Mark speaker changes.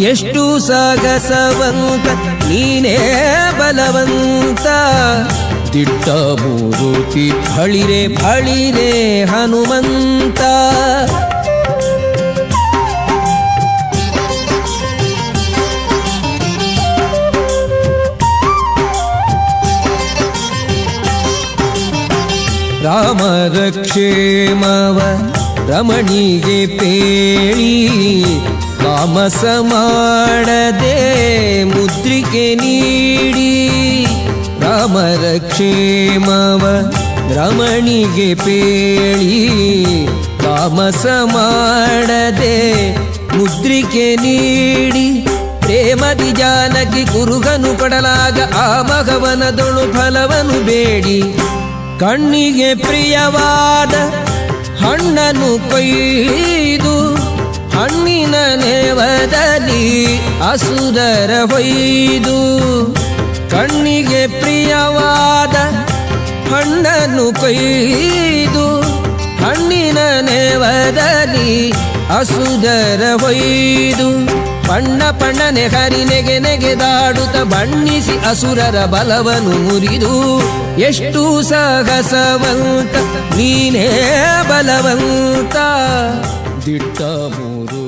Speaker 1: ಎಷ್ಟು ಸಾಗಸವಂತ ನೀನೇ ಬಲವಂತ. ದಿಟ್ಟ ಮೂರುತಿ ಫಳಿರೆ ಫಳಿರೆ ಹನುಮಂತ. ರಾಮರ ಕ್ಷೇಮವ ರಮಣಿಗೆ ಪೇಳಿ. ತಾಮಸ ಮಾಡದೆ ಮುದ್ರಿಕೆ ನೀಡಿ ರಾಮರ ಕ್ಷೇಮವ ರಮಣಿಗೆ ಪೇಳಿ ತಾಮಸ ಮಾಡದೆ ಮುದ್ರಿಕೆ ನೀಡಿ ಪ್ರೇಮದಿ ಜಾನಕಿ ಗುರುಗನು ಕೊಡಲಾಗ ಆ ಮಗವನದೊಳು ಫಲವನು ಬೇಡಿ. ಕಣ್ಣಿಗೆ ಪ್ರಿಯವಾದ ಹಣ್ಣನು ಕೊಯ್ದು ಅಸುರರ ಹೊಯ್ದು ಕಣ್ಣಿಗೆ ಪ್ರಿಯವಾದ ಹಣ್ಣನ್ನು ಕೊಯ್ದು ಹಣ್ಣಿನ ನೆವದಲ್ಲಿ ಅಸುದರ ಹೊಯ್ದು ಪಣ್ಣನೆ ಹರಿ ನೆಗೆ ನೆಗೆದಾಡುತ್ತ ಬಣ್ಣಿಸಿ ಅಸುರರ ಬಲವನ್ನು ಮುರಿದು ಎಷ್ಟು ಸಹಸವಂತ, ನೀನೇ ಬಲವಂತ. ದಿಟ್ಟ ಮೂರು